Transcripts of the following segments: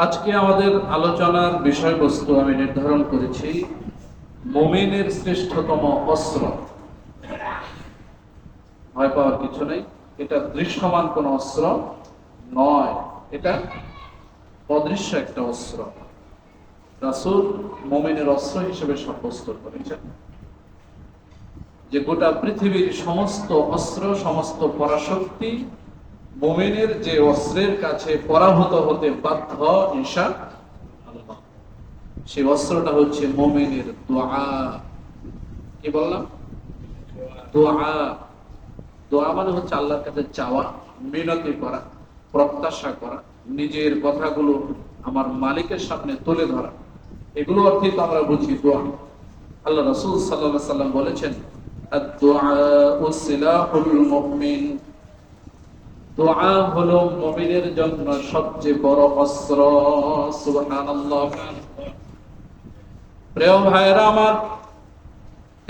আজকে আমাদের আলোচনার বিষয়বস্তু আমি নির্ধারণ করেছি মোমেনের শ্রেষ্ঠতম অস্ত্র। ভয় পাওয়ার কিছু নেই। এটা দৃশ্যমান কোন অস্ত্র নয়। এটা অদৃশ্য একটা অস্ত্র। রাসুল মোমেনের অস্ত্র হিসেবে সাব্যস্ত করেছেন। যে গোটা পৃথিবীর সমস্ত অস্ত্র, সমস্ত পরাশক্তি মোমেনের যে অস্ত্রের কাছে পরাভূত হতে বাধ্য, ইনশা সেই অস্ত্রটা হচ্ছে মোমেনের দোয়া। কি বললাম? দোয়া। দোয়া মানে হচ্ছে আল্লাহর কাছে চাওয়া, মিনতি করা, প্রত্যাশা করা, নিজের কথাগুলো আমার মালিকের সামনে তুলে ধরা। এগুলো অর্থে তো আমরা বুঝি দোয়া। আল্লাহ রসুল সাল্লাহ সাল্লাম বলেছেন দোয়া হলো মুমিনের জন্য সবচেয়ে বড় অস্ত্র। সুবহানাল্লাহ। প্রিয় ভাইরা আমার,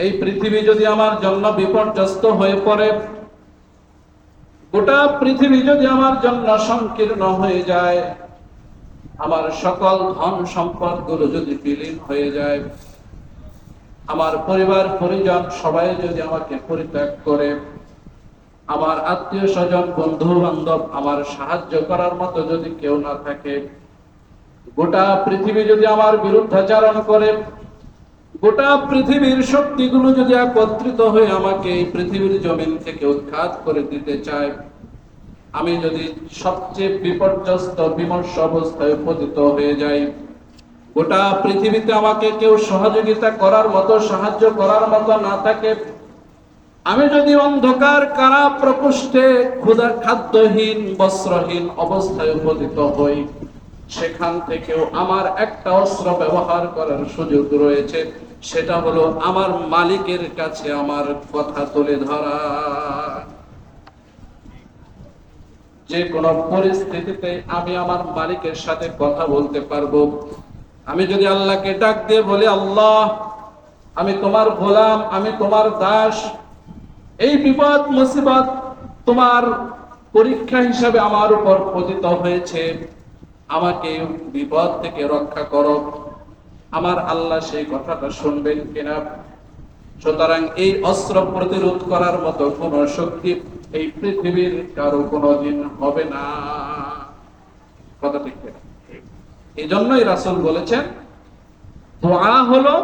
এই পৃথিবী যদি আমার জন্য বিপর্যস্ত হয়ে পড়ে, গোটা পৃথিবী যদি আমার জন্য সংকীর্ণ হয়ে যায়, আমার সকল ধন সম্পদগুলো যদি বিলীন হয়ে যায়, আমার পরিবার পরিজন সবাই যদি আমাকে পরিত্যাগ করে আমার আত্মীয় স্বজন বন্ধু বান্ধব আমার সাহায্য করার মতো যদি কেউ না থাকে, গোটা পৃথিবী যদি আমার বিরুদ্ধাচারণ করে, গোটা পৃথিবীর শক্তিগুলো যদি একত্রিত হয়ে আমাকে এই পৃথিবীর জমিন থেকে উৎখাত করে দিতে চায়, আমি যদি সবচেয়ে বিপর্যস্ত, বিমর্ষ অবস্থায় পতিত হয়ে যাই, গোটা পৃথিবীতে আমাকে কেউ সহযোগিতা করার মতো, সাহায্য করার মতো না থাকে আমি যদি অন্ধকার কারা প্রকোষ্ঠে ক্ষুদা খাদ্যহীন, বস্ত্রহীন অবস্থায় উপনীত হই, সেখান থেকেও আমার একটা অস্ত্র ব্যবহার করার সুযোগ রয়েছে। সেটা হলো আমার মালিকের কাছে আমার কথা তুলে ধরা। যে কোনো পরিস্থিতিতে আমি আমার মালিকের সাথে কথা বলতে পারব। আমি যদি আল্লাহকে ডাক দিয়ে বলি, আল্লাহ, আমি তোমার গোলাম, আমি তোমার দাস এই বিপদ, মুসিবত তোমার পরীক্ষা হিসাবে আমার উপর পতিত হয়েছে। আমাকে বিপদ থেকে রক্ষা করো। আমার আল্লাহ সেই কথাটা শুনবেন কিনা? সুতরাং এই অস্ত্র প্রতিরোধ করার মতো কোন শক্তি এই পৃথিবীর কারও কোনদিন হবে না। কথা ঠিক। এই জন্যই রাসুল বলেছেন, দোয়া হলো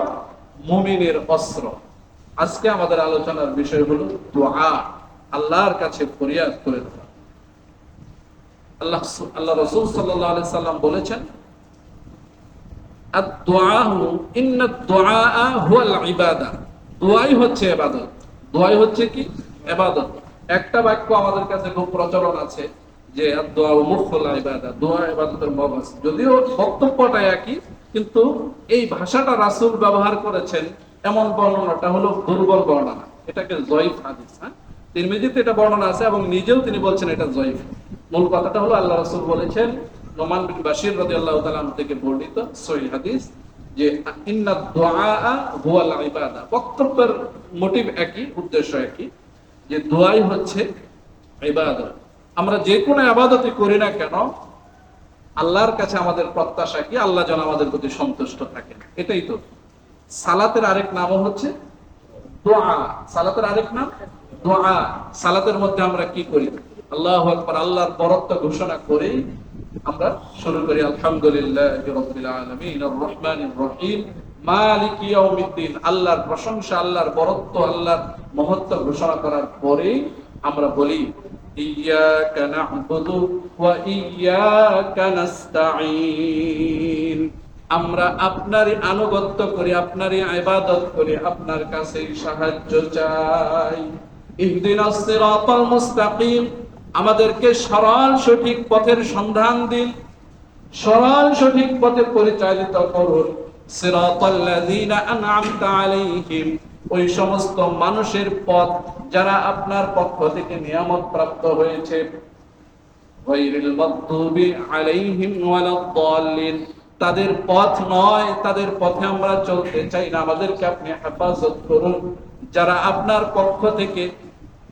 মুমিনের অস্ত্র। আজকে আমাদের আলোচনার বিষয় হলো দোয়া, আল্লাহর কাছে ফরিয়াদ করে দেওয়া। আল্লাহ আল্লাহ রসুল সাল্লাহ সাল্লাম বলেছেন এবাদত হচ্ছে কি? এবাদত একটা বাক্য আমাদের কাছে খুব প্রচলন আছে যে যদিও বক্তব্যটা একই, কিন্তু এই ভাষাটা রাসুল ব্যবহার করেছেন এমন বর্ণনাটা হলো দুর্বল বর্ণনা। এটাকে জয়ীফ হাদিস হ্যাঁ? তিরমিজিতে এটা বর্ণনা আছে এবং নিজেও তিনি বলছেন এটা জয়ীফ। মূল কথাটা হলো আল্লাহ রসুল বলেছেন, নোমান বিন বাশির রাজি আল্লাহ তালাম থেকে বর্ণিত সহি হাদিস যে বক্তব্যের মোটিভ একই, উদ্দেশ্য একই, যে দোয়াই হচ্ছে আমরা যে কোনো আবাদতে করি না কেন, আল্লাহর কাছে আমাদের প্রত্যাশা কি? আল্লাহ যেন আমাদের প্রতি সন্তুষ্ট থাকে এটাই তো। সালাতের আরেক নামও হচ্ছে দোয়া। সালাতের আরেক নাম দোয়া। সালাতের মধ্যে আমরা কি করি? আল্লাহ আকবর, আল্লাহর বরত্ব ঘোষণা করে আমরা শুরু করি। আলহামদুলিল্লাহ মালিক আল্লাহর প্রশংসা, আল্লাহর বরত্ব, আল্লাহর মহত্ব ঘোষণা করার পরে আমরা বলি ইয়াকা না'বুদু ওয়া ইয়াকা আমরা আপনারই আনুগত্য করি, আপনারই ইবাদত করি, আপনার কাছে সাহায্য চাই। ইহদিনাস সিরাতাল মুস্তাকিম, আমাদেরকে সরল সঠিক পথের সন্ধান দিন। সরল সঠিক পথে পরিচালিত করুন। ওই সমস্ত মানুষের পথ যারা আপনার পক্ষ থেকে নিয়ামত প্রাপ্ত হয়েছে। আলাইহিম তাদের পথ নয়, তাদের পথে আমরা চলতে চাই না। আমাদেরকে আপনি হেফাজত করুন। যারা আপনার পক্ষ থেকে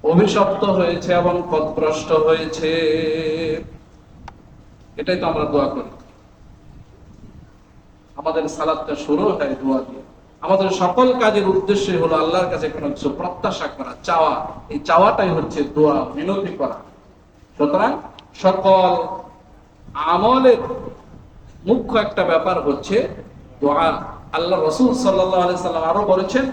অভিশপ্ত হয়েছে এবং পথভ্রষ্ট হয়েছে, এটাই তো আমরা দোয়া করি। আমাদের সালাদটা শুরু হয় দোয়া দিয়ে। আমাদের সকল কাজের উদ্দেশ্য হলো আল্লাহর কাছে কোনো কিছু প্রত্যাশা করা, চাওয়া। এই চাওয়াটাই হচ্ছে দোয়া, মিনতি করা। সুতরাং সকল আমলের মুখ্য একটা ব্যাপার হচ্ছে, দোয়া। আল্লাহ রসুল সাল্লাহ সাল্লাম আরও বলেছেন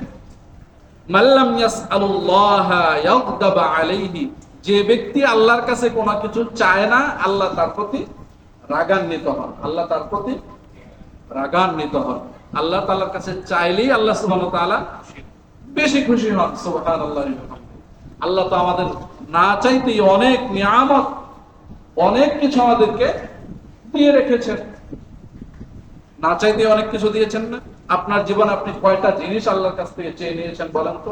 আলাইহি যে ব্যক্তি আল্লাহর কাছে কোনো কিছু চায় না, আল্লাহ তার প্রতি রাগান্বিত হন। আল্লাহ তার প্রতি রাগান্বিত হন। আল্লাহ তাআলার কাছে চাইলেই আল্লাহ ওয়া বেশি খুশি হন, সুবহানাল্লাহ। আল্লাহ তো আমাদের না চাইতেই অনেক নিয়ামত, অনেক কিছু আমাদেরকে দিয়ে রেখেছেন। না চাইতে অনেক কিছু দিয়েছেন না। আপনার জীবন আপনি কয়টা জিনিস আল্লাহর কাছ থেকে চেয়ে নিয়েছেন বলেন তো?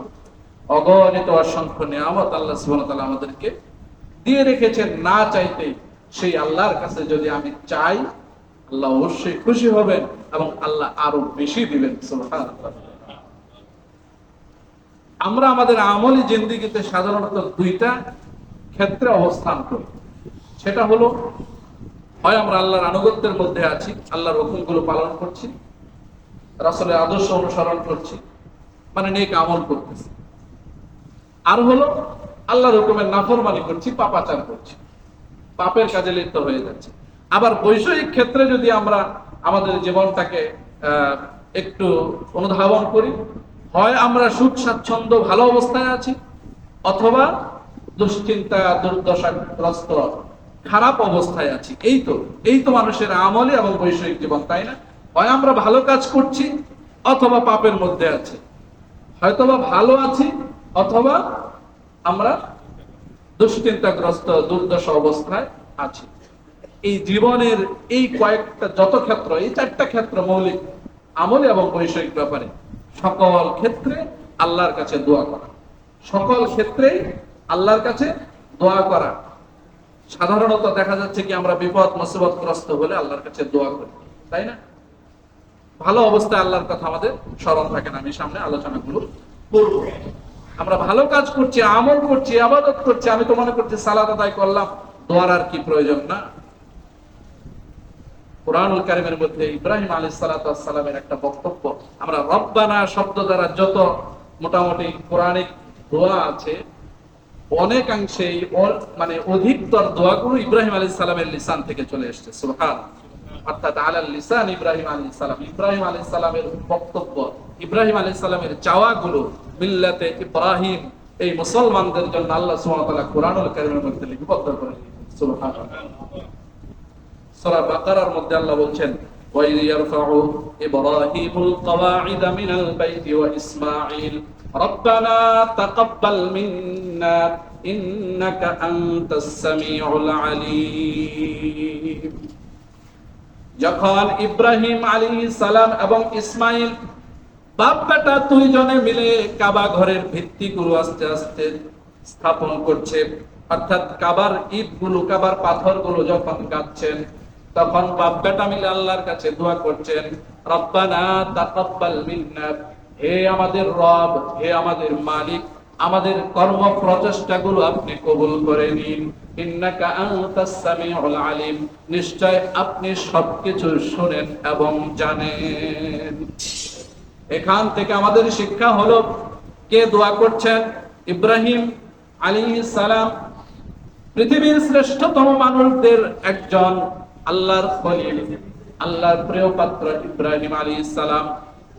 অগণিত অসংখ্য নিয়ামত আল্লাহ তাআলা আমাদেরকে দিয়ে রেখেছেন না চাইতে। সেই আল্লাহর কাছে যদি আমি চাই, আল্লাহ অবশ্যই খুশি হবেন এবং আল্লাহ আরও বেশি দিবেন আমরা আমাদের আমলি জিন্দিগিতে সাধারণত দুইটা ক্ষেত্রে অবস্থান করি। সেটা হলো হয় আমরা আল্লাহর আনুগত্যের মধ্যে আছি, আল্লাহর হুকুমগুলো পালন করছি, রাসূলের আদর্শ অনুসরণ করছি মানে নেক আমল করতেছি। আর হলো, আল্লাহর হুকুমের নাফরমানি করছি, পাপাচার করছি। পাপের কাজে লিপ্ত হয়ে যাচ্ছে। আবার বৈষয়িক ক্ষেত্রে যদি আমরা আমাদের জীবনটাকে একটু অনুধাবন করি, হয় আমরা সুখ, স্বাচ্ছন্দ্য, ভালো অবস্থায় আছি, অথবা দুশ্চিন্তা দুর্দশাগ্রস্ত খারাপ অবস্থায় আছি। এই তো এই তো মানুষের আমলে এবং বৈষয়িক জীবন, তাই না? হয় আমরা ভালো কাজ করছি, অথবা পাপের মধ্যে আছি। হয়তোবা ভালো আছি, অথবা আমরা দুশ্চিন্তাগ্রস্ত, দুর্দশা অবস্থায় আছি। এই জীবনের এই কয়েকটা যত ক্ষেত্র, এই চারটা ক্ষেত্র মৌলিক আমলে এবং বৈষয়িক ব্যাপারে, সকল ক্ষেত্রে আল্লাহর কাছে দোয়া করা। সকল ক্ষেত্রেই আল্লাহর কাছে দোয়া করা। সাধারণত দেখা যাচ্ছে কি আমরা বিপদ মুসিবতগ্রস্ত হলে আল্লাহর কাছে দোয়া করি, তাই না? ভালো অবস্থায় আল্লাহর কথা আমাদের স্মরণ থাকে না, আমি সামনে আলোচনাগুলো করব। আমরা ভালো কাজ করছি, আমল করছি, আবাদত করছি, আমি তো মনে করছি সালাদ আদায় করলাম, দোয়ার আর কি প্রয়োজন না? কোরআনুল কারিমের মধ্যে ইব্রাহিম আলী সালাতামের একটা বক্তব্য, আমরা রব্বানা শব্দ দ্বারা যত মোটামুটি কোরআনিক দোয়া আছে অনেকাংশেই অ- মানে অধিকতর দোয়াগুলো ইব্রাহিম আলী সালামের লিসান থেকে চলে এসছে সুবহান অর্থাৎ আলাল লিসান ইব্রাহিম আলী সালাম ইব্রাহিম আলী সালামের বক্তব্য ইব্রাহিম আলী সালামের চাওয়াগুলো মিল্লাতে ইব্রাহিম এই মুসলমানদের জন্য আল্লাহ সুবহানাহু ওয়া তাআলা কোরআনুল কারীমের মধ্যে লিপিবদ্ধ করে সুবহানাল্লাহ সূরা বাকারার মধ্যে আল্লাহ বলছেন وَإِذْ يَرْفَعُ إِبْرَاهِيمُ الْقَوَاعِدَ مِنَ الْبَيْتِ وَإِسْمَاعِيلُ رَبَّنَا تَقَبَّلْ مِنَّا إِنَّكَ أَنْتَ السَّمِيعُ الْعَلِيمُ যখন ইব্রাহিম আলী সালাম এবং ইসমাইল বাপ বেটা দুইজনে মিলে কাবা ঘরের ভিত্তিগুলো আস্তে আস্তে স্থাপন করছে অর্থাৎ কাবার ইট গুলো কাবার পাথর গুলো যখন গাচ্ছেন তখন বাপ বেটা মিলে আল্লাহর কাছে দোয়া করছেন রব্বানা তাকাব্বাল মিন্না হে আমাদের রব, হে আমাদের মালিক, আমাদের কর্ম প্রচেষ্টাগুলো আপনি কবুল করে নিন। আলিম, নিশ্চয় আপনি সবকিছু শুনেন এবং জানেন। এখান থেকে আমাদের শিক্ষা হলো, কে দোয়া করছেন? ইব্রাহিম আলী সালাম, পৃথিবীর শ্রেষ্ঠতম মানুষদের একজন আল্লাহর আল্লাহর প্রিয় পাত্র ইব্রাহিম আলী সালাম।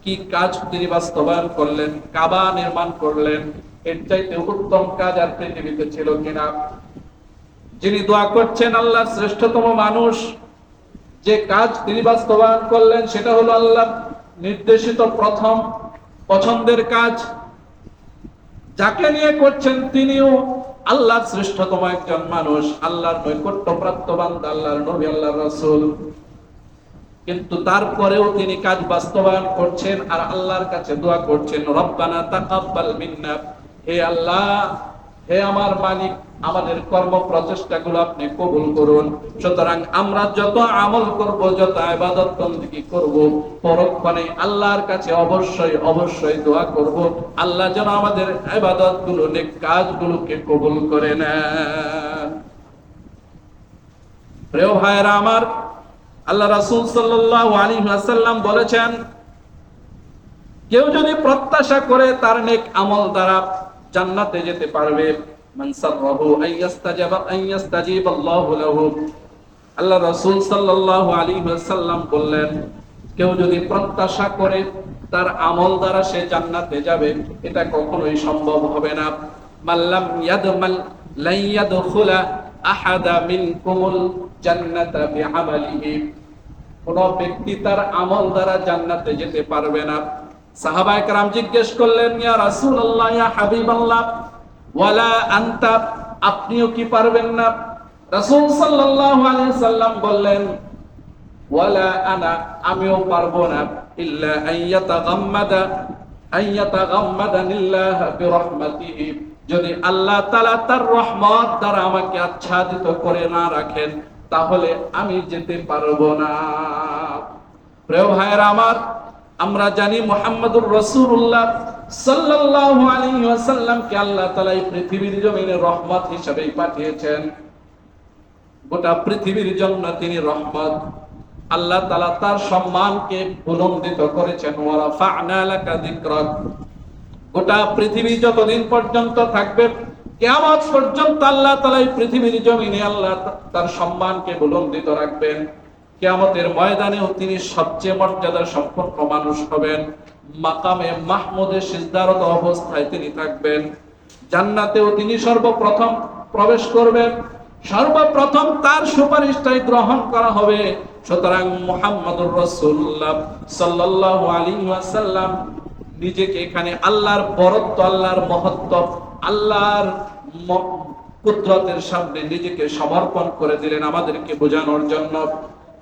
কি কাজ তিনি বাস্তবায়ন করলেন, কাবা নির্মাণ করলেন, এর চাইতে উত্তম কাজ আর পৃথিবীতে ছিল কিনা? যিনি দোয়া করছেন আল্লাহর শ্রেষ্ঠতম মানুষ, যে কাজ তিনি বাস্তবায়ন করলেন সেটা হলো আল্লাহ নির্দেশিত প্রথম পছন্দের কাজ। যাকে নিয়ে করছেন তিনিও আল্লাহর শ্রেষ্ঠতম একজন মানুষ, আল্লাহর নৈকট্য প্রাপ্ত আল্লাহর নবী, আল্লাহর রাসূল। কিন্তু তারপরেও তিনি কাজ বাস্তবায়ন করছেন আর আল্লাহর কাছে দোয়া করছেন, রব্বানা তাকাব্বাল মিন্না। হে আল্লাহ, হে আমার মালিক, আমাদের কর্ম প্রচেষ্টাগুলো আপনি কবুল করুন। সুতরাং আমরা যত আমল করব, যত ইবাদত বন্দেগী করব, পরক্ষণে আল্লাহর কাছে অবশ্যই অবশ্যই দোয়া করব। আল্লাহ যেন আমাদের ইবাদতগুলো নেক কাজগুলোকে কবুল করে নেন। প্রিয় ভাইয়েরা আমার আল্লাহ রাসূল ওয়াসাল্লাম বলেছেন, কেউ যদি প্রত্যাশা করে তার নেক আমল দ্বারা জান্নাতে যেতে পারবে আল্লাহু লাহু। আল্লাহ রাসূল ওয়াসাল্লাম বললেন, কেউ যদি প্রত্যাশা করে তার আমল দ্বারা সে জান্নাতে যাবে, এটা কখনোই সম্ভব হবে না। মাল্লাম আহাদা কোন ব্যক্তি তার আমল দ্বারা জান্নাতে যেতে পারবে না সাহাবায়ে کرام জিজ্ঞেস করলেন ইয়া রাসূলুল্লাহ ইয়া হাবিবাল্লাহ ওয়ালা আনতা আপনিও কি পারবেন না রাসূল সাল্লাল্লাহু আলাইহি সাল্লাম বললেন ওয়ালা আনা আমিও পারবো না ইল্লা আইয়াতাগাম্মাদা আইয়াতাগাম্মাদানিল্লাহ বিরহমাতিহি যদি আল্লাহ তাআলা তার রহমত দ্বারা আমাকে আচ্ছাদিত করে না রাখেন তাহলে আমি যেতে পারব না। প্রিয় ভাইয়েরা আমার, আমরা জানি মোহাম্মদুর রসুল্লাহ সাল্লাল্লাহু আলাইহি ওয়াসাল্লামকে আল্লাহ তাআলা এই পৃথিবীর জমিনে রহমত হিসেবেই পাঠিয়েছেন। গোটা পৃথিবীর জন্য তিনি রহমত। আল্লাহ তাআলা তার সম্মানকে বুলন্দিত করেছেন। ওয়া রাফা'না লাকা যিকরাক। গোটা পৃথিবী যতদিন পর্যন্ত থাকবে কিয়ামত পর্যন্ত আল্লাহ তাআলা এই পৃথিবীর জমিনে আল্লাহ তার সম্মানকে বুলন্দিত রাখবেন। কিয়ামতের ময়দানেও তিনি সবচেয়ে মর্যাদার সম্পন্ন মানুষ হবেন। মাকামে মাহমুদে সিজদারত অবস্থায় তিনি থাকবেন। জান্নাতেও তিনি সর্বপ্রথম প্রবেশ করবেন। সর্বপ্রথম তার সুপারিশটাই গ্রহণ করা হবে। সুতরাং মুহাম্মদুর রাসূলুল্লাহ সাল্লাল্লাহু আলাইহি ওয়াসাল্লাম নিজেকে এখানে আল্লাহর বরত্ব, আল্লাহর মহত্ব, আল্লাহর কুদরতের সামনে নিজেকে সমর্পণ করে দিলেন আমাদেরকে বোঝানোর জন্য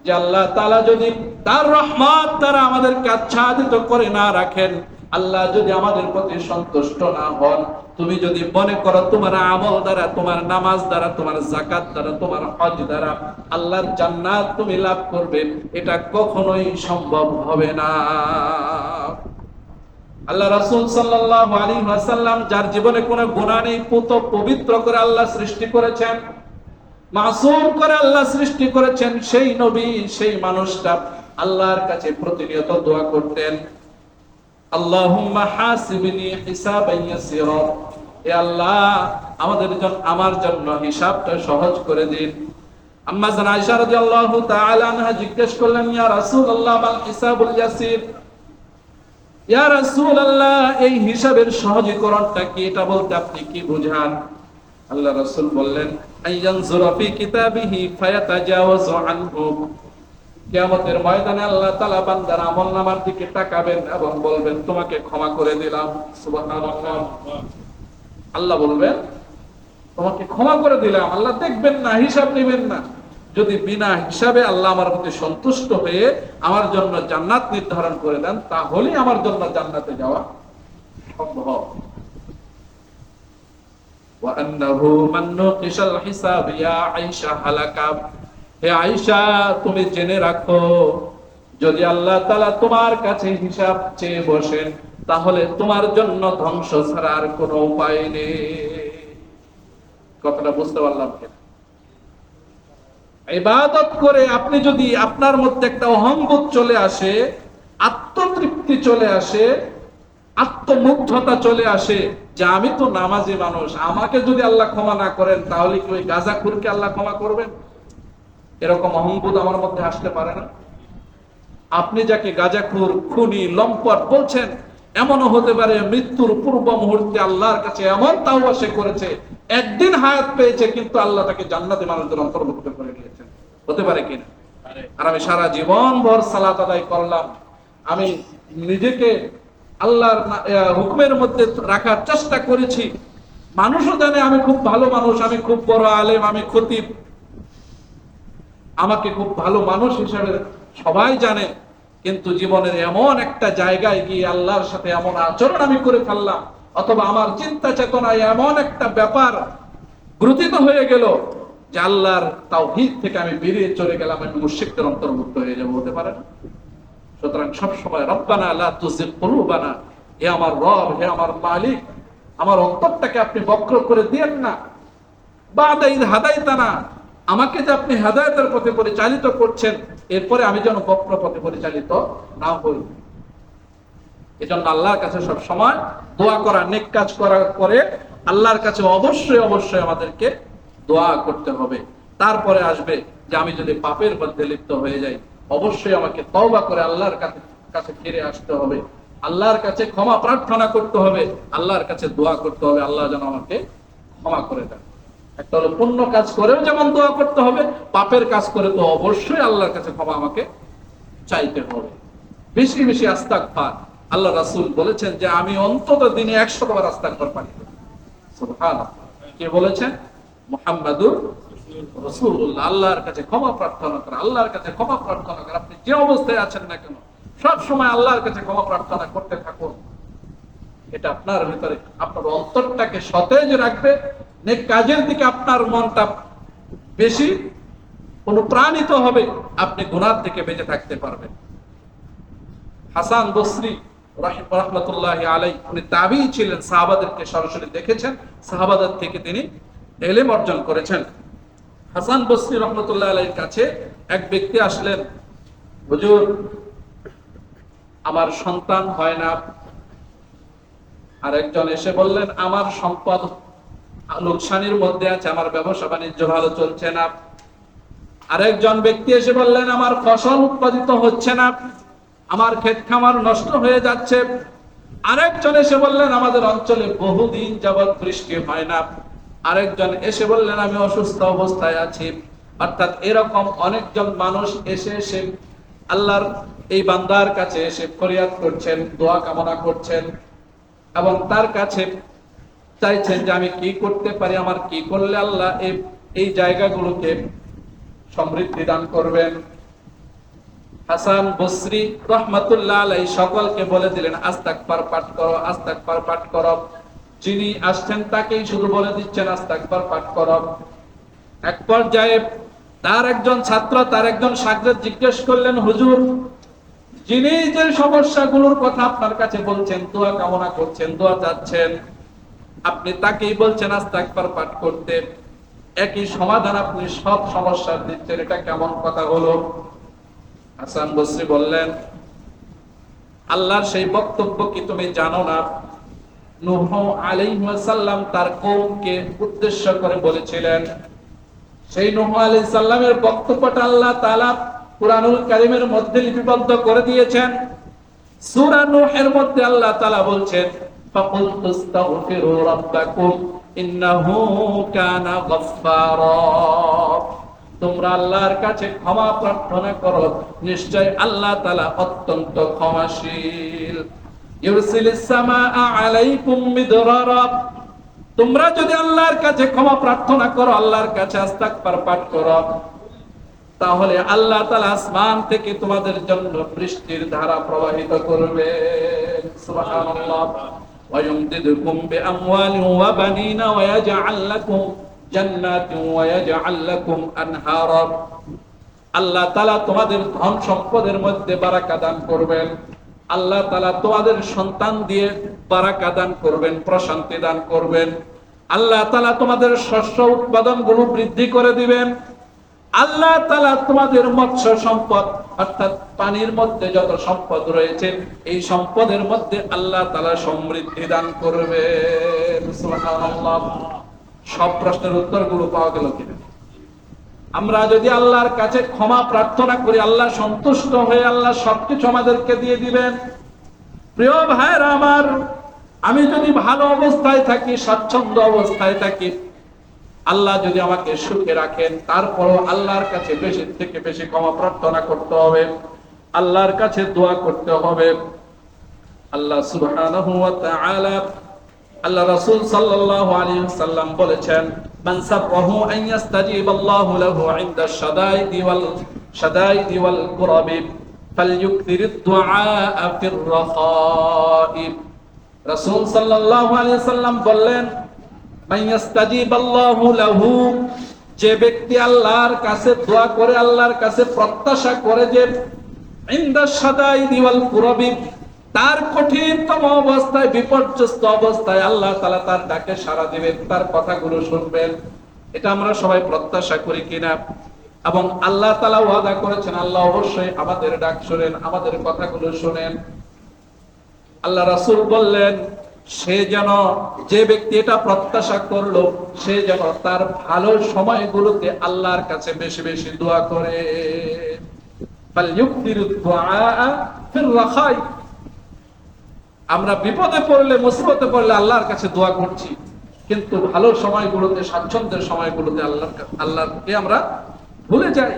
যে আল্লাহ তাআলা যদি তার রহমত দ্বারা আমাদেরকে আচ্ছাদিত করে না রাখেন, আল্লাহ যদি আমাদের প্রতি সন্তুষ্ট না হন, তুমি যদি মনে করো তোমার আমল দ্বারা, তোমার নামাজ দ্বারা, তোমার জাকাত দ্বারা, তোমার হজ দ্বারা আল্লাহর জান্নাত তুমি লাভ করবে, এটা কখনোই সম্ভব হবে না। আল্লাহ রাসূল আলাইহি ওয়াসাল্লাম, যার জীবনে কোনো গুনাহ নেই, পুত পবিত্র করে আল্লাহ সৃষ্টি করেছেন, মাসুম করে আল্লাহ সৃষ্টি করেছেন, সেই নবী, সেই মানুষটা আল্লাহর কাছে প্রতিনিয়ত দোয়া করতেন। আল্লাহ, আমাদের আমার জন্য হিসাবটা সহজ করে দিন। জিজ্ঞেস করলেন, ইয়া রাসূলুল্লাহ, মাল ইয়া রাসূলুল্লাহ, এই হিসাবের সহজীকরণটা কি? এটা বলতে আপনি কি বুঝান? আল্লাহ রাসূল বললেন, আইয়ানজুরা ফি কিতাবিহি ফায়াতাজাওয়াজু আনহু। কিয়ামতের ময়দানে আল্লাহ তাআলা বান্দার আমলনামার দিকে তাকাবেন এবং বলবেন, তোমাকে ক্ষমা করে দিলাম। সুবহানাল্লাহ। আল্লাহ বলবেন, তোমাকে ক্ষমা করে দিলাম। আল্লাহ দেখবেন না, হিসাব নেবেন না। যদি বিনা হিসাবে আল্লাহ আমার প্রতি সন্তুষ্ট হয়ে আমার জন্য জান্নাত নির্ধারণ করে দেন তাহলে আমার জন্য জান্নাতে যাওয়া সম্ভব। তাহলে তোমার জন্য ধ্বংস ছাড়ার কোন উপায় নেই। কথাটা বুঝতে পারলাম কিনা? ইবাদত করে আপনি যদি আপনার মধ্যে একটা অহংবোধ চলে আসে, আত্মতৃপ্তি চলে আসে, আত্মমুগ্ধতা চলে আসে, যে আমি তো নামাজি মানুষ, আমাকে যদি আল্লাহ ক্ষমা না করেন, তাহলে কি ওই গাজাখুরকে আল্লাহ ক্ষমা করবেন? এরকম অহংবোধ আমার মধ্যে আসতে পারে না। আপনি যাকে গাজাখুর, খুনি, লম্পট বলছেন এমনও হতে পারে মৃত্যুর পূর্ব মুহূর্তে আল্লাহর কাছে এমন তাও সে করেছে একদিন হায়াত পেয়েছে কিন্তু আল্লাহ তাকে জান্নাতে মানুষদের অন্তর্ভুক্ত করে নিয়েছেন হতে পারে কিনা? আর। আমি সারা জীবন ভর সালাত আদায় করলাম। আমি নিজেকে আল্লাহর হুকুমের মধ্যে রাখার চেষ্টা করেছি। মানুষও জানে আমি খুব ভালো মানুষ আমি খুব বড় আলেম আমি খতিব। আমাকে খুব ভালো মানুষ হিসেবে সবাই জানে। কিন্তু জীবনের এমন একটা জায়গায় গিয়ে আল্লাহর সাথে এমন আচরণ আমি করে ফেললাম, অথবা আমার চিন্তা চেতনায় এমন একটা ব্যাপার গ্রথিত হয়ে গেল যে আল্লাহর তাও থেকে আমি বেরিয়ে চলে গেলাম, আমি মুশিকদের অন্তর্ভুক্ত হয়ে যাব হতে পারে না? সুতরাং সবসময় রব্বানা লা তুজিগ কুলুবানা, হে আমার রব, হে আমার মালিক, আমার অন্তরটাকে আপনি বক্র করে দিয়েন না বাদা ইদ হাদাইতানা আমাকে যে আপনি হেদায়তের পথে পরিচালিত করছেন, এরপরে আমি যেন বক্র পথে পরিচালিত না হই। এজন্য আল্লাহর কাছে সব সময় দোয়া করা, নেক কাজ করার পরে আল্লাহর কাছে অবশ্যই অবশ্যই আমাদেরকে দোয়া করতে হবে। তারপরে আসবে যে আমি যদি পাপের মধ্যে লিপ্ত হয়ে যাই, অবশ্যই আমাকে তওবা করে আল্লাহর কাছে কাছে ফিরে আসতে হবে। আল্লাহর কাছে ক্ষমা প্রার্থনা করতে হবে, আল্লাহর কাছে দোয়া করতে হবে, আল্লাহ যেন আমাকে ক্ষমা করে দেন। একটা হলো পুণ্য কাজ করেও যেমন দোয়া করতে হবে, পাপের কাজ করে তো অবশ্যই আল্লাহর কাছে ক্ষমা আমাকে চাইতে হবে। বেশি বেশি আস্তাক পার আল্লাহ রাসুল বলেছেন যে, আমি অন্তত দিনে একশো বার আস্তাক পার। পানি কে বলেছেন? মোহাম্মদুর রসুল্লাহ আল্লাহর কাছে ক্ষমা প্রার্থনা করা, আল্লাহর কাছে ক্ষমা প্রার্থনা করা। আপনি যে অবস্থায় আছেন না কেন, সব সময় আল্লাহর কাছে ক্ষমা প্রার্থনা করতে থাকুন। এটা আপনার ভিতরে, আপনার অন্তরটাকে সতেজ রাখবে কাজের দিকে আপনার মনটা বেশি অনুপ্রাণিত হবে, আপনি গুনার থেকে বেঁচে থাকতে পারবেন। হাসান বসরি রহমতুল্লাহ আলাই উনি তাবি ছিলেন, সাহাবাদেরকে সরাসরি দেখেছেন, সাহাবাদের থেকে তিনি এলেম অর্জন করেছেন। হাসান বসরি রহমতুল্লাহ আলাইর কাছে এক ব্যক্তি আসলেন, হুজুর, আমার সন্তান হয় না। আর একজন এসে বললেন, আমার সম্পদ লোকসানির মধ্যে আছে, আমার ব্যবসা বাণিজ্য ভালো চলছে না। আরেকজন ব্যক্তি এসে বললেন, আমার ফসল উৎপাদিত হচ্ছে না, আমার ক্ষেত খামার নষ্ট হয়ে যাচ্ছে। আরেকজন এসে বললেন, আমাদের অঞ্চলে বহুদিন যাবৎ বৃষ্টি হয় না। আরেকজন এসে বললেন, আমি অসুস্থ অবস্থায় আছি। অর্থাৎ এরকম অনেকজন মানুষ এসে এসে আল্লাহর এই বান্দার কাছে এসে ফরিয়াদ করছেন, দোয়া কামনা করছেন এবং তার কাছে চাইছেন যে আমি কি করতে পারি, আমার কি করলে আল্লাহ এই জায়গাগুলোকে সমৃদ্ধি দান করবেন। হাসান বসরি রহমাতুল্লাহ আলাই সকলকে বলে দিলেন আস্তাকবার পাঠ করো আস্তাকবার পাঠ করো। যিনি আসছেন তাকেই শুধু বলে দিচ্ছেন আস্তাকবার পাঠ করো। এক পর্যায়ে তার একজন ছাত্র, তার একজন সাগরেদ জিজ্ঞেস করলেন, হুজুর, যিনি যে সমস্যাগুলোর কথা আপনার কাছে বলছেন, দোয়া কামনা করছেন, দোয়া চাচ্ছেন আপনি তাকেই বলছেন আস্তাকবার পাঠ করতে একই সমাধান আপনি সব সমস্যার দিচ্ছেন, এটা কেমন কথা হলো? হাসান বসরি বললেন, আল্লাহর সেই বক্তব্য কি তুমি জানো না? নূহ আলাইহিস তার কওমকে উদ্দেশ্য করে বলেছিলেন, সেই নূহ আলাইহিস সালামের বক্তব্যটা আল্লাহ তাআলা কুরআনুল কারীমের মধ্যে লিপিবদ্ধ করে দিয়েছেন। সূরা নূহের মধ্যে আল্লাহ তাআলা বলছেন فَقُلْتُ اسْتَغْفِرُوا رَبَّكُمْ إِنَّهُ كَانَ غَفَّارًا তোমরা আল্লাহর কাছে ক্ষমা প্রার্থনা করো নিশ্চয় আল্লাহ তালা অত্যন্ত ক্ষমাশীল ইউরসিলিস সামাআ আলাইকুম মিদরারা তোমরা যদি আল্লাহর কাছে ক্ষমা প্রার্থনা করো আল্লাহর কাছে আস্তাগফার পাঠ করো তাহলে আল্লাহ তাআলা আসমান থেকে তোমাদের জন্য বৃষ্টির ধারা প্রবাহিত করবে সুবহানাল্লাহ ويمددكم بأموال وبنين ويجعل لكم জান্নাত ওয়াজআল লাকুম আনহারা আল্লাহ তাআলা তোমাদের ধন সম্পদের মধ্যে বারাকা দান করবেন আল্লাহ তাআলা তোমাদের সন্তান দিয়ে বারাকা দান করবেন প্রশান্তি দান করবেন আল্লাহ তাআলা তোমাদের শস্য উৎপাদনগুলো বৃদ্ধি করে দিবেন আল্লাহ তালা তোমাদের মৎস্য সম্পদ, অর্থাৎ পানির মধ্যে যত সম্পদ রয়েছে, এই সম্পদের মধ্যে আল্লাহ তালা সমৃদ্ধি দান করবে। সব প্রশ্নের উত্তরগুলো পাওয়া গেল কিনা? আমরা যদি আল্লাহর কাছে ক্ষমা প্রার্থনা করি, আল্লাহ সন্তুষ্ট হয়ে আল্লাহ সবকিছু আমাদেরকে দিয়ে দিবেন। প্রিয় ভাইরা আমার, আমি যদি ভালো অবস্থায় থাকি, স্বাচ্ছন্দ্য অবস্থায় থাকি আল্লাহ যদি আমাকে সুখে রাখেন, তারপরও আল্লাহর কাছে বেশি থেকে বেশি ক্ষমা প্রার্থনা করতে হবে, আল্লাহর কাছে দোয়া করতে হবে। আল্লাহ সুবহানাহু আল্লাহ রাসূল ওয়াসাল্লাম বলেছেন ওয়াসাল্লাম বললেন যে ব্যক্তি আল্লাহর কাছে দোয়া করে, আল্লাহর কাছে প্রত্যাশা করে যে তার কঠিনতম অবস্থায়, বিপর্যস্ত অবস্থায় আল্লাহ তালা তার ডাকে সারা দিবেন, তার কথাগুলো শুনবেন। এটা আমরা সবাই প্রত্যাশা করি কিনা? এবং আল্লাহ তালা ওয়াদা করেছেন, আল্লাহ অবশ্যই আমাদের ডাক শোনেন, আমাদের কথাগুলো শোনেন। আল্লাহ রাসুল বললেন সে যেন যে ব্যক্তি এটা প্রত্যাশা করল, সে যেন তার ভালো সময়গুলোতে আল্লাহর কাছে বেশি বেশি দোয়া করে। আমরা বিপদে পড়লে, মুসিবতে পড়লে আল্লাহর কাছে দোয়া করছি, কিন্তু ভালো সময়গুলোতে, স্বাচ্ছন্দ্যের সময়গুলোতে আল্লাহর আল্লাহকে আমরা ভুলে যাই।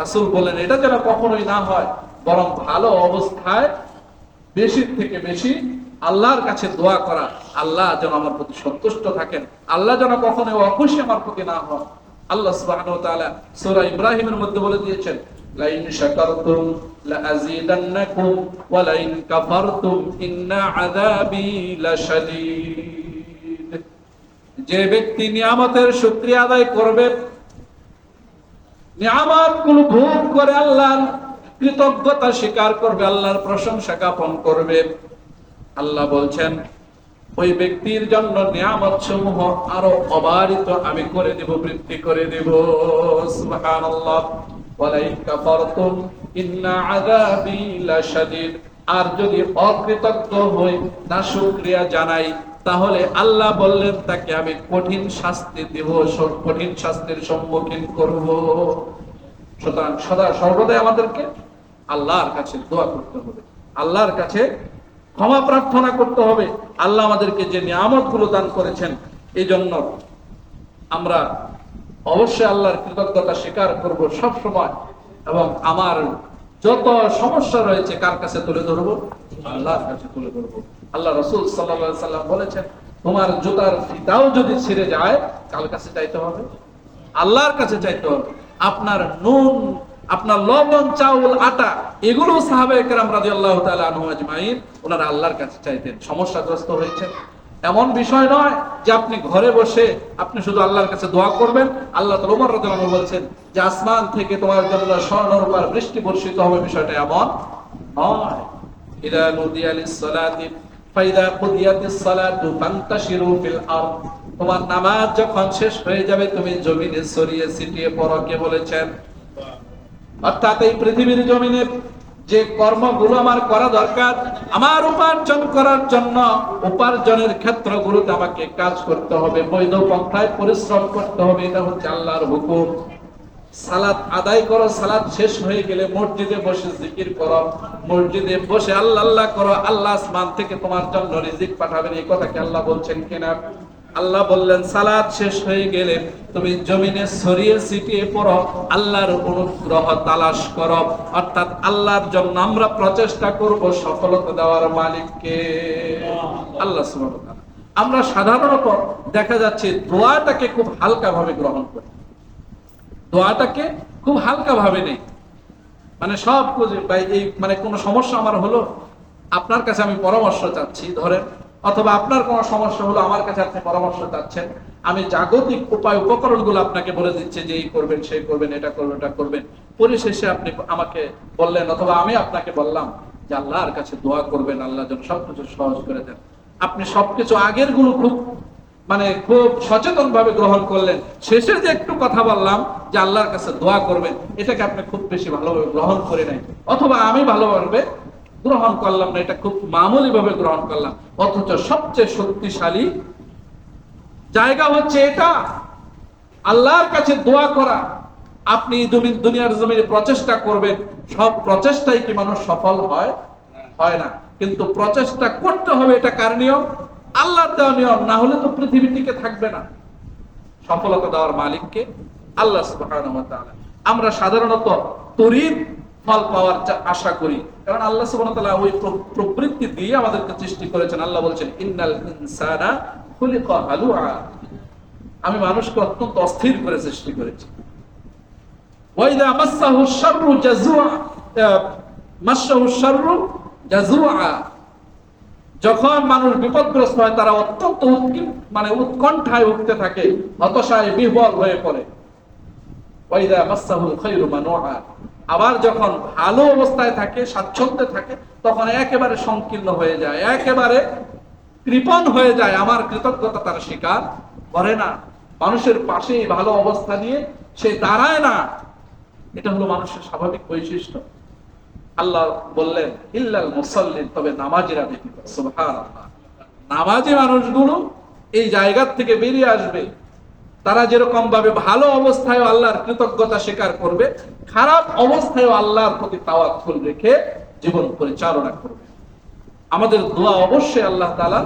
রাসূল বলেন, এটা যেন কখনোই না হয়, বরং ভালো অবস্থায় বেশি থেকে বেশি আল্লাহর কাছে দোয়া করা, আল্লাহ যেন আমার প্রতি সন্তুষ্ট থাকেন, আল্লাহ যেন কখনো অখুশি আমার প্রতি না হন। আল্লাহ তাআলা সূরা ইব্রাহিমের মধ্যে বলে দিয়েছেন যে ব্যক্তি নিয়ামতের শুকরিয়া আদায় করবে ভোগ করে আল্লাহর কৃতজ্ঞতা স্বীকার করবে, আল্লাহর প্রশংসা জ্ঞাপন করবে। আল্লাহ বলছেন, ওই ব্যক্তির জন্য নিয়ামত সমূহ আরও অবারিত আমি করে দেব, বৃদ্ধি করে দেব। আর যদি অকৃতজ্ঞ হই, না শুকরিয়া জানাই, তাহলে আল্লাহ বললেন, তাকে আমি কঠিন শাস্তি দেব কঠিন শাস্তির সম্মুখীন করব। সুতরাং সদা সর্বদাই আমাদেরকে আল্লাহর কাছে দোয়া করতে হবে। আল্লাহর কাছে ক্ষমা প্রার্থনা করতে হবে। আল্লাহ আমাদেরকে যে নিয়ামতগুলো দান করেছেন এই জন্য আমরা অবশ্যই আল্লাহর কৃতজ্ঞতা স্বীকার করব সব সময় এবং আমার যত সমস্যা রয়েছে কার কাছে তুলে ধরবো? আল্লাহর কাছে তুলে ধরবো। আল্লাহ রসুল সাল্লাহ সাল্লাম বলেছেন, তোমার জুতার ফিতাও যদি ছিঁড়ে যায়, কার কাছে চাইতে হবে? আল্লাহর কাছে চাইতে হবে। আপনার নুন, আপনার লবণ, চাউল, আটা, এগুলো সাহাবে কেরাম রাজি আল্লাহ আজমাইন ওনারা আল্লাহর কাছে চাইতেন, সমস্যাগ্রস্ত হয়েছে এমন বিষয় নয় যে আপনি ঘরে বসে আপনি শুধু আল্লাহর কাছে দোয়া করবেন। আল্লাহ ওমর রাদিয়াল্লাহু বলছেন যে আসমান থেকে তোমার জন্য স্বর্ণরূপার বৃষ্টি বর্ষিত হবে বিষয়টা এমন নয়। তোমার হয়ে জমিনে যে কর্মগুলো আমার করা দরকার, আমার উপার্জন করার জন্য উপার্জনের ক্ষেত্রগুলোতে আমাকে কাজ করতে হবে, বৈধ পন্থায় পরিশ্রম করতে হবে, এটা হচ্ছে আল্লাহর হুকুম। সালাত আদায় করো, সালাত শেষ হয়ে গেলে মসজিদে বসে জিকির করো, মসজিদে বসে আল্লাহ আল্লাহ করো, আল্লাহ আসমান থেকে তোমার জন্য রিজিক পাঠাবেন, এই কথা কি আল্লাহ বলছেন কিনা? আল্লাহ বললেন সালাত শেষ হয়ে গেলে তুমি জমিনে ছড়িয়ে ছিটিয়ে পড়ো, আল্লাহর অনুগ্রহ তালাশ করো। অর্থাৎ আল্লাহর জন্য আমরা প্রচেষ্টা করব সফলতা দেওয়ার মালিককে। আল্লাহ। আমরা সাধারণত দেখা যাচ্ছে দোয়াটাকে খুব হালকা ভাবে গ্রহণ করি। দোয়াটাকে খুব হালকা ভাবে নেই। মানে সব কিছু এই মানে কোনো সমস্যা আমার হলো? আপনার কাছে আমি পরামর্শ চাচ্ছি, ধরেন অথবা আপনার কোনো সমস্যা হলো আমার কাছে আপনি পরামর্শ চাচ্ছেন, আমি জাগতিক উপায় উপকরণগুলো আপনাকে বলে দিচ্ছি যে এই করবেন, সেই করবেন, এটা করবেন এটা করবেন। পরিশেষে আপনি আমাকে বললেন, অথবা আমি আপনাকে বললাম যে আল্লাহর কাছে দোয়া করবেন, আল্লাহ যেন সবকিছু সহজ করে দেন। আপনি সবকিছু আগেরগুলো খুব মানে খুব সচেতন ভাবে গ্রহণ করলেন। শেষের যে একটু কথা বললাম যে আল্লাহর কাছে দোয়া করবেন, এটাকে আপনি খুব বেশি ভালোভাবে গ্রহণ করে নাই অথবা আমি ভালোভাবে গ্রহণ করলাম না, এটা খুব মামুলি ভাবে গ্রহণ করলাম। অথচ সবচেয়ে শক্তিশালী জায়গা হচ্ছে এটা। আল্লাহর কাছে দোয়া করা। আপনি দুনি- দুনিয়ার জমিনে প্রচেষ্টা করবেন, সব প্রচেষ্টাই কি মানুষ সফল হয়? হয় না। কিন্তু প্রচেষ্টা করতে হবে, এটা কার নিয়ম? আল্লাহর দেওয়া নিয়ম, না হলে তো পৃথিবী টিকে থাকবে না। সফলতা দেওয়ার মালিককে আল্লাহ আমরা সাধারণত তরিত ফল পাওয়ার আশা করি। কারণ আল্লাহ ওই প্রবৃত্তি দিয়ে আমাদেরকে সৃষ্টি করেছেন। আল্লাহ বলছেন, ইন্নাল আমি মানুষকে অত্যন্ত অস্থির করে সৃষ্টি করেছি। মাসাহু মাসাহু যখন মানুষ বিপদগ্রস্ত হয়, তারা অত্যন্ত মানে উৎকণ্ঠায় উঠতে থাকে, হতাশায় বিহ্বল হয়ে পড়ে। ওয়াইদা মাসাহুল খায়রু আবার যখন ভালো অবস্থায় থাকে, স্বাচ্ছন্দ্যে থাকে, তখন একেবারে সংকীর্ণ হয়ে যায়, একেবারে কৃপণ হয়ে যায়। আমার কৃতজ্ঞতা তার স্বীকার করে না। মানুষের পাশে ভালো অবস্থা নিয়ে সে দাঁড়ায় না। এটা হলো মানুষের স্বাভাবিক বৈশিষ্ট্য। আল্লাহ বললেন, ইল্লাল মুসাল্লিন তবে নামাজিরা ব্যতীত নামাজি মানুষগুলো এই জায়গার থেকে বেরিয়ে আসবে। তারা যেরকম ভাবে ভালো অবস্থায় আল্লাহর কৃতজ্ঞতা স্বীকার করবে, খারাপ অবস্থায় আল্লাহর প্রতি তাওয়াক্কুল রেখে জীবন পরিচালনা করবে। আমাদের দোয়া অবশ্যই আল্লাহ তাআলা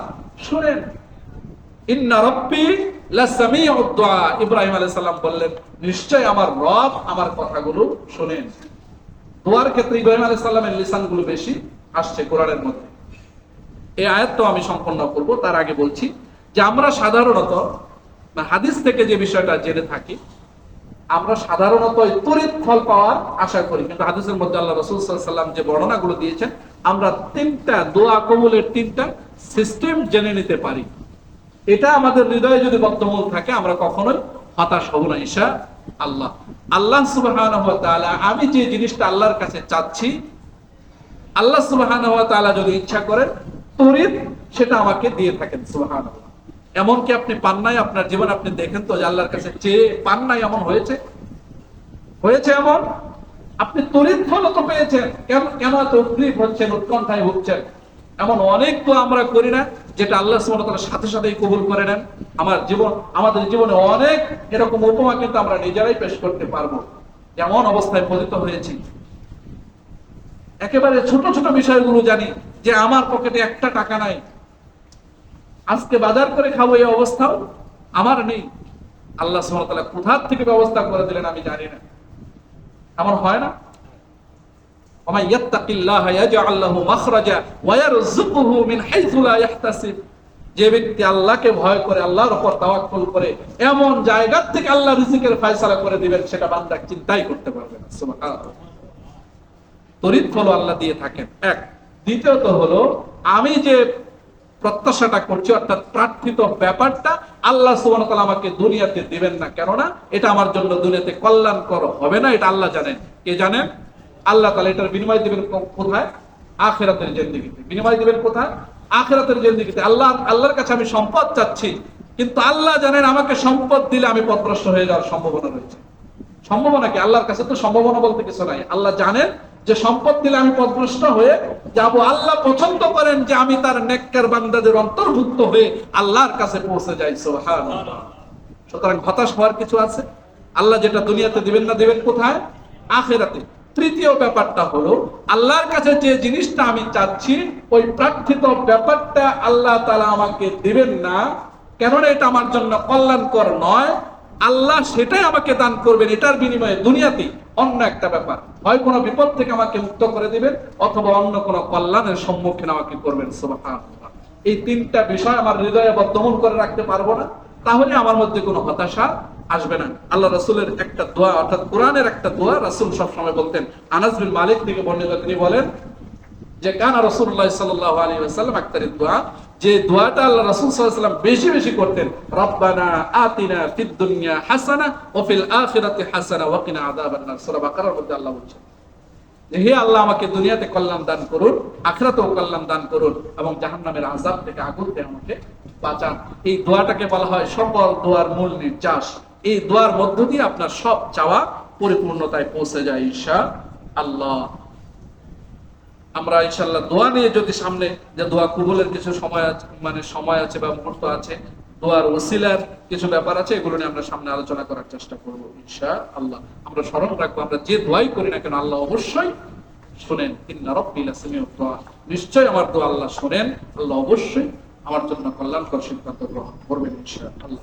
শুনেন। আমার রব আমার ক্ষেত্রে বেশি আসছে মধ্যে। এই আমি সম্পন্ন করব। তার আগে বলছি যে আমরা সাধারণত হাদিস থেকে যে বিষয়টা জেনে থাকি, আমরা সাধারণত তড়িৎ ফল পাওয়ার আশা করি। কিন্তু হাদিসের মধ্যে আল্লাহ রসুল সাল্লাম যে বর্ণনাগুলো দিয়েছেন, আমরা তিনটা দোয়া কবুলের তিনটা সিস্টেম জেনে নিতে পারি। এটা আমাদের হৃদয়ে যদি বদ্ধমূল থাকে, আমরা কখনোই হতাশ হব না ঈশা আল্লাহ আল্লাহ সুবাহ আমি যে জিনিসটা আল্লাহর কাছে চাচ্ছি, আল্লাহ সুবাহ যদি ইচ্ছা করেন তরিত সেটা আমাকে দিয়ে থাকেন সুবাহান এমনকি আপনি পান নাই আপনার জীবন আপনি দেখেন তো আল্লাহর কাছে চেয়ে পান নাই এমন হয়েছে। হয়েছে এমন? আপনি তরিত পেয়েছেন। কেন এত হচ্ছেন, উৎকণ্ঠায় ভুগছেন? এমন অনেক তো আমরা করি না, যেটা আল্লাহ তাআলা সাথে সাথেই কবুল করে নেন। আমার জীবন, আমাদের জীবনে অনেক এরকম উপমা কিন্তু আমরা নিজেরাই পেশ করতে পারব। এমন অবস্থায় পতিত হয়েছি। একেবারে ছোট ছোট বিষয়গুলো জানি যে আমার পকেটে একটা টাকা নাই। আজকে বাজার করে খাব এই অবস্থাও আমার নেই। আল্লাহ সালা কোথার থেকে ব্যবস্থা করে দিলেন আমি জানি না। আমার হয় না? যে ব্যক্তি আল্লাহকে ভয় করে, আল্লাহর উপর তাওয়াক্কুল করে, এমন জায়গা থেকে আল্লাহ রিজিকের ফয়সালা করে দিবেন, সেটা বান্দা চিন্তাই করতে পারবেন না। তরিত ফল আল্লাহ দিয়ে থাকেন। এক। দ্বিতীয়ত হলো, আমি যে প্রত্যাশাটা করছি, অর্থাৎ প্রার্থিত ব্যাপারটা আল্লাহ সুবহান আমাকে দুনিয়াতে দিবেন না। কেননা এটা আমার জন্য দুনিয়াতে কল্যাণকর হবে না, এটা আল্লাহ জানেন। কে জানেন? আল্লাহ তালা এটার বিনিময় দিবেন কোথায়? আখেরাতের জেন্দিগিতে। বিনিময় দিবেন কোথায়? আখেরাতের জেন্দিগিতে। আল্লাহ, আল্লাহর কাছে আমি সম্পদ চাচ্ছি, কিন্তু আল্লাহ জানেন আমাকে সম্পদ দিলে আমি পথভ্রষ্ট হয়ে যাওয়ার সম্ভাবনা রয়েছে। সম্ভাবনা কি? আল্লাহর কাছে তো সম্ভাবনা বলতে কিছু নাই। আল্লাহ জানেন যে সম্পদ দিলে আমি পথভ্রষ্ট হয়ে যাব। আল্লাহ পছন্দ করেন যে আমি তার নেককার বান্দাদের অন্তর্ভুক্ত হয়ে আল্লাহর কাছে পৌঁছে যাই, সুবহানাল্লাহ। সুতরাং হতাশ হওয়ার কিছু আছে? আল্লাহ যেটা দুনিয়াতে দিবেন না দিবেন কোথায়? আখেরাতে। তৃতীয় ব্যাপারটা হলো, আল্লাহর কাছে যে জিনিসটা আমি চাচ্ছি, ওই প্রার্থিত ব্যাপারটা আল্লাহ তালা আমাকে দিবেন না। কেননা এটা আমার জন্য কল্যাণকর নয়। আল্লাহ সেটাই আমাকে দান করবেন, এটার বিনিময়ে দুনিয়াতে অন্য একটা ব্যাপার। হয় কোনো বিপদ থেকে আমাকে মুক্ত করে দিবেন, অথবা অন্য কোনো কল্যাণের সম্মুখীন আমাকে করবেন এই তিনটা বিষয় আমার হৃদয়ে বদ্ধমূল করে রাখতে পারব না, তাহলে আমার মধ্যে কোনো হতাশা আসবে না। আল্লাহ রাসূলের একটা দোয়া, অর্থাৎ কোরআনের একটা দোয়া রাসূল সবসময় বলতেন। আনাস বিন মালিক থেকে বর্ণিত তিনি বলেন যে, কানা রাসূলুল্লাহ সাল্লাল্লাহু আলাইহি ওয়াসাল্লাম আক্তারিদ দোয়া যে দোয়াটা আল্লাহ রাসূল ওয়াসাল্লাম বেশি বেশি করতেন, রব্বানা আতিনা ফিদ দুনিয়া হাসানা ওয়া ফিল আখিরাতি হাসানা ওয়া কিনা আযাবান নার। সূরা বাকারার মধ্যে আল্লাহ বলছেন হে আল্লাহ, আমাকে দুনিয়াতে কল্যাণ দান করুন, আখরাতেও কল্যাণ দান করুন এবং জাহান্নামের আযাব থেকে আগুন থেকে আমাকে বাঁচান। এই দোয়াটাকে বলা হয় সকল দোয়ার মূল নির্যাস। এই দোয়ার মধ্য দিয়ে আপনার সব চাওয়া পরিপূর্ণতায় পৌঁছে যায় ঈশা আল্লাহ। আমরা ইনশাল্লাহ দোয়া নিয়ে যদি সামনে যে দোয়া কবুলের কিছু সময় আছে মানে সময় আছে বা মুহূর্ত আছে, দোয়ার ওসিলার কিছু ব্যাপার আছে, এগুলো নিয়ে আমরা সামনে আলোচনা করার চেষ্টা করব ইনশা আল্লাহ আমরা স্মরণ রাখব, আমরা যে দোয়াই করি না কেন, আল্লাহ অবশ্যই শোনেন, ইন্না রব্বিল দোয়া। নিশ্চয় আমার দোয়া আল্লাহ শোনেন, আল্লাহ অবশ্যই আমার জন্য কল্যাণকর সিদ্ধান্ত গ্রহণ করবেন ইনশা আল্লাহ